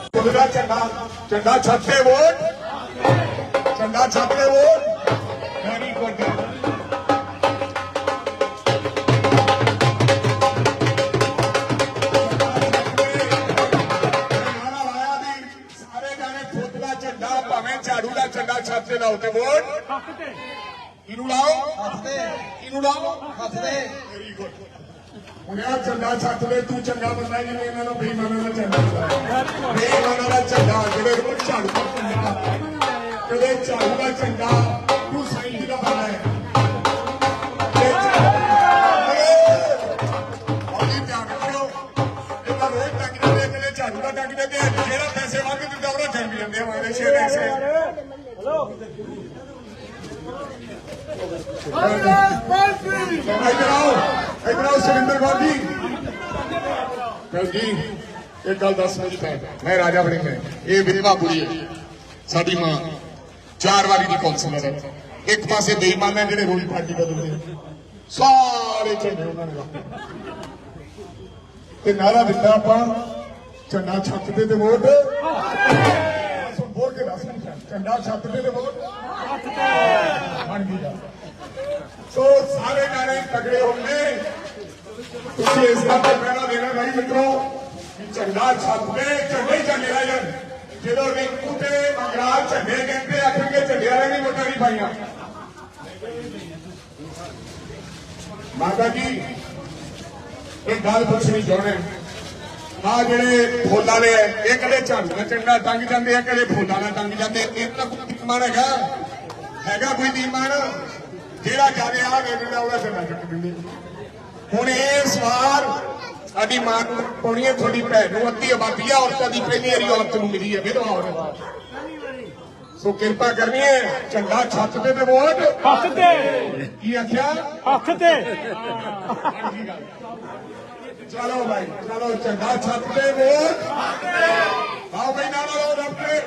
ਉਹਦਾ ਝੰਡਾ ਝੰਡਾ ਛੱਤ ਤੇ ਵੋਟ। ਝੰਡਾ ਛੱਤ ਤੇ ਵੋਟ। ਵੈਰੀ ਗੁੱਡ ਦਾ ਝੰਡਾ ਭਾਵੇਂ ਝਾੜੂ ਦਾ ਝੰਡਾ ਛੱਤ ਤੇ ਲਾਓ ਤੇ ਵੋਟ। ਇਹਨੂੰ ਲਾਓ। ਹੱਥ ਤੇ। ਇਹਨੂੰ ਲਾਓ। ਹੱਥ ਤੇ। ਵੈਰੀ ਗੁੱਡ ਹੁਣ ਝੰਡਾ ਛੱਤ ਤੇ ਤੂੰ ਚੰਗਾ ਬੰਦਾ ਜਿਵੇਂ ਇਹਨਾਂ ਨੂੰ ਬੇਈਮਾਨਾਂ ਦਾ ਚਲਾਇਆ ਬੇਈਮਾਨਾਂ ਦਾ ਝੰਡਾ ਜਿਹੜੇ ਰੋਜ਼ ਝਾੜੂ ਦਾ ਝੰਡਾ। ਕਦੇ ਝਾੜੂ ਦਾ ਝੰਡਾ ਤੂੰ ਸਹੀ ਜਗ੍ਹਾ ਪਾਣਾ ਹੈ ਝਾੜੂ ਦਾ ਟੰਗ ਜਾਂਦੇ ਆ ਜਿਹੜਾ ਪੈਸੇ ਮੰਗ ਦਿੰਦਾ ਉਹਦਾ ਟੰਗ ਜਾਂਦੇ ਆ ਮਾਰੇ ਸ਼ੇਰ ਐਸੇ ਇੱਧਰ ਆਓ ਇੱਧਰ ਆਓ ਸੁਰਿੰਦਰ ਕੌਰ ਜੀ ਭੈਣ ਜੀ, ਇੱਕ ਗੱਲ ਦੱਸ ਮੇਰੀ ਭੈਣ ਮੈਂ ਰਾਜਾ ਬਣੀ ਮੈਂ ਇਹ ਵਿਧਵਾ ਕੁੜੀ ਹੈ ਸਾਡੀ ਮਾਂ। ਚਾਰ ਵਾਰੀ ਦੀ ਕੌਂਸਲਰ ਹੈ। ਇੱਕ ਪਾਸੇ ਬੇਈਮਾਨ ਹੈ ਜਿਹੜੇ ਰੋਈ ਪਾਰਟੀ ਬਦਲਦੇ ਸਾਰੇ ਝੰਡੇ ਉਹਨਾਂ ਨੇ ਤੇ ਨਾਰਾ ਦਿੱਤਾ ਆਪਾਂ, ਝੰਡਾ ਛੱਤ ਤੇ ਤੇ ਵੋਟ। ਬੋਲ ਕੇ ਦੱਸ ਝੰਡਾ ਛੱਤ ਤੇ ਤੇ ਵੋਟ। ਬਣ ਗਈ ਸਾਰੇ ਜਾਣੇ ਤਗੜੇ ਹੋਣਗੇ ਤੁਸੀਂ ਇਸ ਗੱਲ ਤੇ ਪਹਿਲਾਂ ਦੇਣਾ ਭਾਈ ਮਿੱਤਰੋ, ਝੰਡਾ ਛੱਤ ਝੰਡੇ ਝੰਡੇ ਰਹਿ ਜਾਣ। ਜਦੋਂ ਰਿੰਕੂ ਤੇ ਮੰਗਰਾਜ ਝੰਡੇ ਕਹਿੰਦੇ ਆਖਣਗੇ ਝੰਡੇ ਵਾਲੇ ਨਹੀਂ ਵੋਟਾਂ ਨਹੀਂ ਪਾਈਆਂ। ਮਾਤਾ ਜੀ, ਇਹ ਗੱਲ ਪੁੱਛਣੀ ਚਾਹੁੰਦੇ ਆ ਜਿਹੜੇ ਫੁੱਲ ਵਾਲੇ ਆ, ਇਹ ਕਦੇ ਝੰਡਾ ਝੰਡਾ ਤੰਗ ਜਾਂਦੇ ਆ ਕਦੇ ਫੁੱਲਾਂ ਨਾਲ ਤੰਗ ਜਾਂਦੇ ਇਹਨਾਂ ਕੋਈ ਦੀਮਾਨ ਹੈਗਾ। ਹੈਗਾ ਕੋਈ ਦੀਮਾਨ ਜਿਹੜਾ ਜਾਵੇ ਆ ਵੇਖਦਾ ਉਹਦਾ ਝੰਡਾ ਚੱਕ ਦਿੰਦੇ। ਹੁਣ ਇਸ ਵਾਰ ਸਾਡੀ ਮਾਂ ਨੂੰ ਪਾਉਣੀ ਹੈ ਤੁਹਾਡੀ ਭੈਣ ਨੂੰ ਅੱਧੀ ਆਬਾਦੀ ਆ ਔਰਤਾਂ ਦੀ ਪਹਿਲੀ ਵਾਰੀ ਔਰਤ ਨੂੰ ਮਿਲੀ ਹੈ ਵਿਧਵਾ ਔਰਤ। ਸੋ ਕਿਰਪਾ ਕਰਨੀ ਹੈ ਝੰਡਾ ਛੱਤ ਤੇ ਤੇ ਵੋਟ ਹੱਕ ਤੇ। ਕੀ ਆਖਿਆ? ਹੱਕ ਤੇ। ਚਲੋ ਭਾਈ ਚਲੋ ਝੰਡਾ ਛੱਤ ਤੇ ਵੋਟ ਆਓ ਭਾਈ ਨਾਲ ਲਓ ਰੱਬ ਤੇ।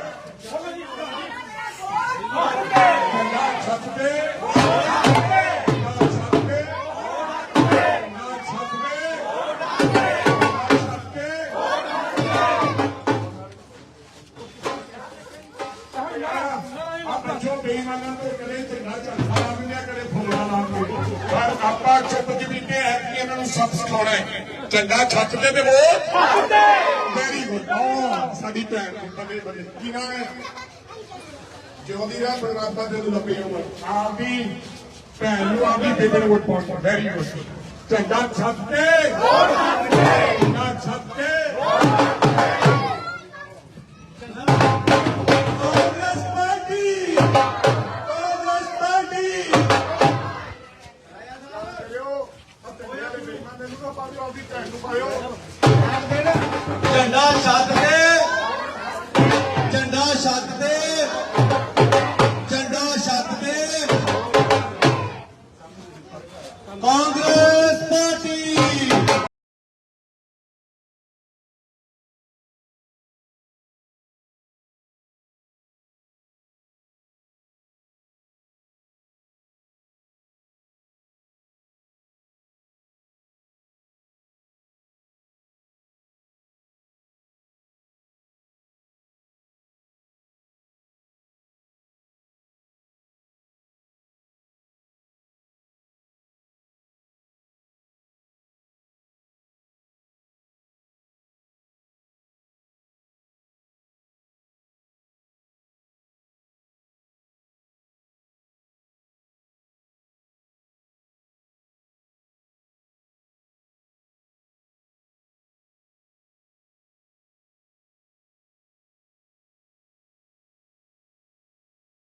ਬੇਈਮਾਨਾਂ ਤੋਂ ਕਦੇ ਝੰਡਾ ਝੰਡਾ ਲਾਉਂਦੇ ਕਦੇ ਫੁੱਲਾਂ ਲਾਉਂਦੇ ਪਰ ਆਪਾਂ ਚੁੱਪ ਜਮੀਨੇ ਹੈ ਕਿ ਇਹਨਾਂ ਨੂੰ ਸਭ ਸਿਖਾਉਣਾ ਹੈ ਝੰਡਾ ਛੱਤ ਤੇ ਤੇ ਵੋਟ ਤੇ ਵੈਰੀ ਗੁੱਡ ਸਾਡੀ ਭੈਣ ਨੂੰ ਬੱਲੇ ਬੱਲੇ। ਕੀ ਨਾਮ ਹੈ? ਜਿਉਂਦੀ ਰਹਿ ਪਰਮਾਤਮਾ ਦੇ ਨੂੰ ਲੱਭੀ ਉਮਰ ਆਪ ਵੀ ਭੈਣ ਨੂੰ ਆਪ ਵੀ ਬੇਬੇ ਨੂੰ ਵੋਟ ਪਾਉਣਾ ਵੈਰੀ ਗੁੱਡ ਝੰਡਾ ਛੱਤ ਤੇ ਝੰਡਾ ਛੱਤ ਤੇ ਝੰਡਾ ਛੱਤ ਤੇ। ਝੰਡਾ ਛੱਤ ਤੇ। ਝੰਡਾ ਛੱਤ ਤੇ। ਕਾਂਗਰਸ